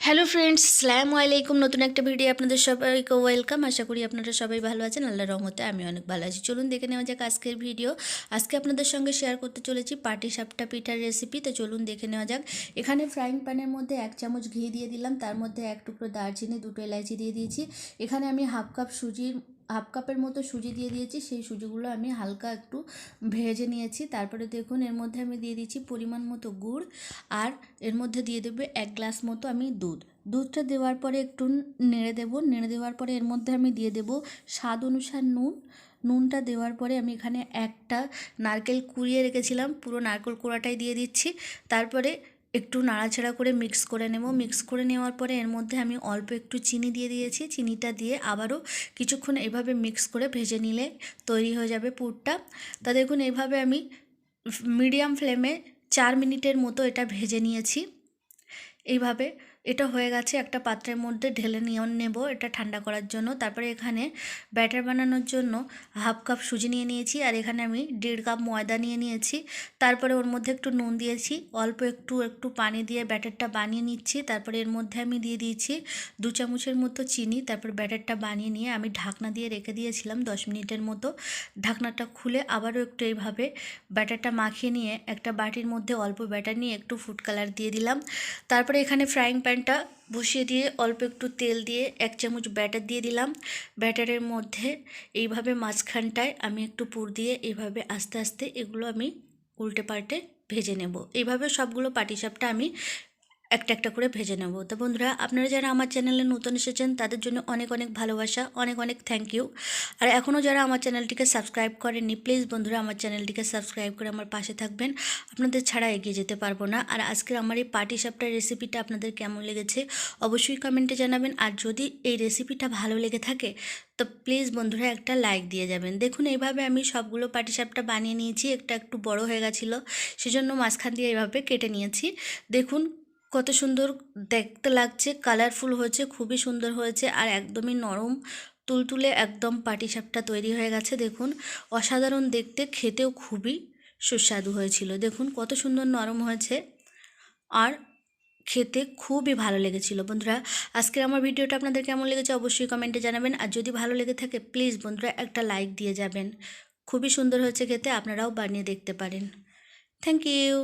Hello friends slam আলাইকুম নতুন একটা ভিডিও আপনাদের সবাইকে ওয়েলকাম আশা করি আপনারা সবাই ভালো আছেন। আল্লাহ রহমতে আমি অনেক ভালো আছি। চলুন দেখে নেওয়া যাক আজকের ভিডিও আজকে আপনাদের সঙ্গে শেয়ার করতে চলেছি পাটি সাপটা পিঠার রেসিপি তো চলুন দেখে নেওয়া যাক। এখানে ফ্রাইং প্যানের মধ্যে এক চামচ ঘি দিয়ে দিলাম। তার মধ্যে এক টুকরো দারচিনি, দুটো এলাইচি দিয়ে দিয়েছি। এখানে আমি হাফ কাপ সুজির হাফ কাপের মতো সুজি দিয়ে দিয়েছি। সেই সুজিগুলো আমি হালকা একটু ভেজে নিয়েছি। তারপরে দেখুন, এর মধ্যে আমি দিয়ে দিচ্ছি পরিমাণ মতো গুড় আর এর মধ্যে দিয়ে দেবে এক গ্লাস মতো আমি দুধ। দুধটা দেওয়ার পরে একটু নেড়ে দেবো। নেড়ে দেওয়ার পরে এর মধ্যে আমি দিয়ে দেবো স্বাদ অনুসার নুন। নুনটা দেওয়ার পরে আমি এখানে একটা নারকেল কুড়িয়ে রেখেছিলাম। পুরো নারকেল কোড়াটাই দিয়ে দিচ্ছি। তারপরে একটু নাড়াচাড়া করে মিক্স করে নেব। মিক্স করে নেওয়ার পরে এর মধ্যে আমি অল্প একটু চিনি দিয়ে দিয়েছি। চিনিটা দিয়ে আবারও কিছুক্ষণ এভাবে মিক্স করে ভেজে নিলে তৈরি হয়ে যাবে পুরটা। তা দেখুন এইভাবে আমি মিডিয়াম ফ্লেমে চার মিনিটের মতো এটা ভেজে নিয়েছি। এইভাবে এটা হয়ে গেছে, একটা পাত্রের মধ্যে ঢেলে নিয়ে নেব, এটা ঠান্ডা করার জন্য। তারপরে এখানে ব্যাটার বানানোর জন্য হাফ কাপ সুজি নিয়ে নিয়েছি, আর এখানে আমি দেড় কাপ ময়দা নিয়ে নিয়েছি। তারপরে ওর মধ্যে একটু নুন দিয়েছি, অল্প একটু একটু পানি দিয়ে ব্যাটারটা বানিয়ে নিচ্ছি। তারপরে এর মধ্যে আমি দিয়ে দিয়েছি দু চামচের মতো চিনি, তারপর ব্যাটারটা বানিয়ে নিয়ে আমি ঢাকনা দিয়ে রেখে দিয়েছিলাম দশ মিনিটের মতো। ঢাকনাটা খুলে আবারও একটু এইভাবে ব্যাটারটা মাখিয়ে নিয়ে একটা বাটির মধ্যে অল্প ব্যাটার নিয়ে একটু ফুড কালার দিয়ে দিলাম। তারপরে এখানে ফ্রাইং প্যানটা বসিয়ে দিয়ে অল্প একটু তেল দিয়ে এক চামচ ব্যাটার দিয়ে দিলাম। ব্যাটারের মধ্যে এইভাবে মাঝখানটায় আমি একটু পুর দিয়ে এইভাবে আস্তে আস্তে এগুলো আমি উল্টে পাল্টে ভেজে নেব। এইভাবে সবগুলো পাটিসাপটা আমি একটা একটা করে ভেজে নেব। তো বন্ধুরা, আপনারা যারা আমার চ্যানেলে নতুন এসেছেন, তাদের জন্য অনেক অনেক ভালোবাসা, অনেক অনেক থ্যাংক ইউ আর এখনও যারা আমার চ্যানেলটিকে সাবস্ক্রাইব করেননি প্লিজ বন্ধুরা, আমার চ্যানেলটিকে সাবস্ক্রাইব করে আমার পাশে থাকবেন। আপনাদের ছাড়া এগিয়ে যেতে পারব না। আর আজকের আমার এই পাটি সাপটার রেসিপিটা আপনাদের কেমন লেগেছে, অবশ্যই কমেন্টে জানাবেন। আর যদি এই রেসিপিটা ভালো লেগে থাকে, তো প্লিজ বন্ধুরা, একটা লাইক দিয়ে যাবেন। দেখুন, এইভাবে আমি সবগুলো পাটিসাপটা বানিয়ে নিয়েছি। একটা একটু বড় হয়ে গেছিল, সেজন্য মাঝখান দিয়ে এইভাবে কেটে নিয়েছি। দেখুন কত সুন্দর দেখতে লাগছে কালারফুল হয়েছে, খুবই সুন্দর হয়েছে আর একদমই নরম। তুলতুলে একদম পাটিসাপটা তৈরি হয়ে গেছে, দেখুন। অসাধারণ দেখতে, খেতেও খুবই সুস্বাদু হয়েছিল। দেখুন, কত সুন্দর নরম হয়েছে আর খেতে খুবই ভালো লেগেছিল। বন্ধুরা, আজকের আমার ভিডিওটা আপনাদের কেমন লেগেছে অবশ্যই কমেন্টে জানাবেন। আর যদি ভালো লেগে থাকে প্লিজ বন্ধুরা, একটা লাইক দিয়ে যাবেন। খুবই সুন্দর হয়েছে খেতে, আপনারাও বানিয়ে দেখতে পারেন। Thank you